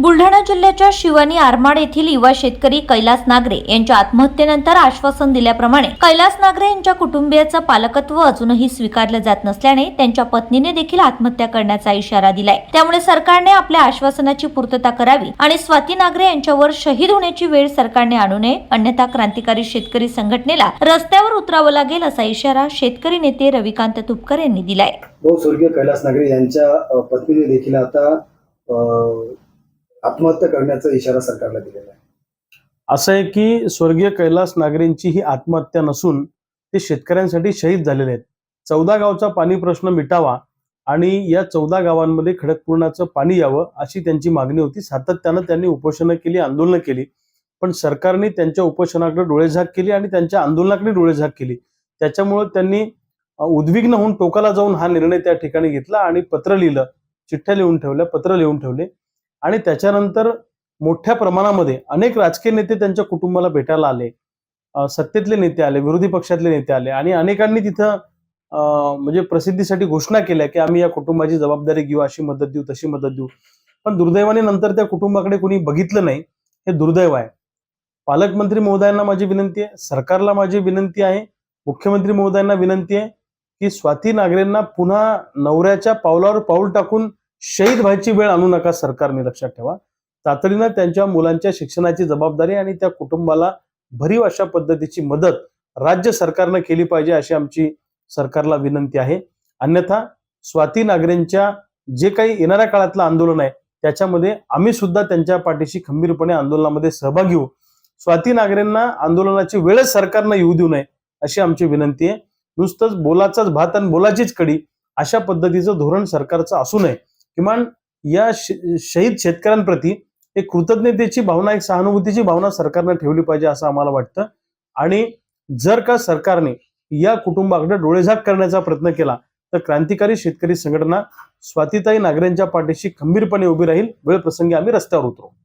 बुलढाणा जिल्ह्याच्या शिवानी आरमाड येथील युवा शेतकरी कैलास नागरे यांच्या आत्महत्येनंतर आश्वासन दिल्याप्रमाणे कैलास नागरे यांच्या कुटुंबियाचं पालकत्व अजूनही स्वीकारलं जात नसल्याने त्यांच्या पत्नीने देखील आत्महत्या करण्याचा इशारा दिलाय. त्यामुळे सरकारने आपल्या आश्वासनाची पूर्तता करावी आणि स्वाती नागरे यांच्यावर शहीद होण्याची वेळ सरकारने आणू नये अन्यथा क्रांतिकारी शेतकरी संघटनेला रस्त्यावर उतरावं लागेल असा इशारा शेतकरी नेते रविकांत तुपकर यांनी दिलाय. हो, स्वर्गीय कैलास नागरे यांच्या पत्नीने देखील आता आत्महत्या करण्याचा इशारा सरकारला दिलेला आहे. असं आहे की स्वर्गीय कैलास नागरेंची ही आत्महत्या नसून ते शेतकऱ्यांसाठी शहीद झालेले आहेत. चौदा गावचा पाणी प्रश्न मिटावा आणि या चौदा गावांमध्ये खडकपूर्णाचं पाणी यावं अशी त्यांची मागणी होती. सातत्यानं त्यांनी उपोषणं केली आंदोलनं केली. पण सरकारने त्यांच्या उपोषणाकडे डोळेझाक केली आणि त्यांच्या आंदोलनाकडे डोळेझाक केली. त्याच्यामुळं त्यांनी उद्विग्न होऊन टोकाला जाऊन हा निर्णय त्या ठिकाणी घेतला आणि पत्र लिहिलं चिठ्ठ्या लिहून ठेवल्या पत्र लिहून ठेवले. आणि त्याच्यानंतर मोठ्या प्रमाणामध्ये अनेक राजकीय नेते त्यांच्या कुटुंबाला भेटायला आले. सत्तेतले नेते आले विरोधी पक्षातले नेते आले आणि अनेकांनी तिथं म्हणजे प्रसिद्धीसाठी घोषणा केल्या की आम्ही या कुटुंबाची जबाबदारी घेऊ अशी मदत देऊ तशी मदत देऊ. पण दुर्दैवाने नंतर त्या कुटुंबाकडे कोणी बघितलं नाही हे दुर्दैव आहे. पालकमंत्री महोदयांना माझी विनंती आहे सरकारला माझी विनंती आहे मुख्यमंत्री महोदयांना विनंती आहे की स्वाती नागरेंना पुन्हा नवऱ्याच्या पावलावर पाऊल टाकून शहीद व्हायची वेळ आणू नका सरकारने लक्षात ठेवा. तातडीनं त्यांच्या मुलांच्या शिक्षणाची जबाबदारी आणि त्या कुटुंबाला भरीव अशा पद्धतीची मदत राज्य सरकारनं केली पाहिजे अशी आमची सरकारला विनंती आहे. अन्यथा स्वाती नागरेंच्या जे काही येणाऱ्या काळातलं आंदोलन आहे त्याच्यामध्ये आम्ही सुद्धा त्यांच्या पाठीशी खंबीरपणे आंदोलनामध्ये सहभागी होऊ. स्वाती नागरेंना आंदोलनाची वेळच सरकारनं येऊ देऊ नये अशी आमची विनंती आहे. नुसतंच बोलाचाच भात आणि बोलाचीच कडी अशा पद्धतीचं धोरण सरकारचं असू नये. किमान या श- शहीद शेतकऱ्यांप्रती एक कृतज्ञतेची भावना एक सहानुभूतीची भावना सरकारनं ठेवली पाहिजे असं आम्हाला वाटतं. आणि जर का सरकारने या कुटुंबाकडे डोळेझाक करण्याचा प्रयत्न केला तर क्रांतिकारी शेतकरी संघटना स्वातीताई नागरेंच्या पाठीशी खंबीरपणे उभी राहील. वेळ प्रसंगी आम्ही रस्त्यावर उतरू.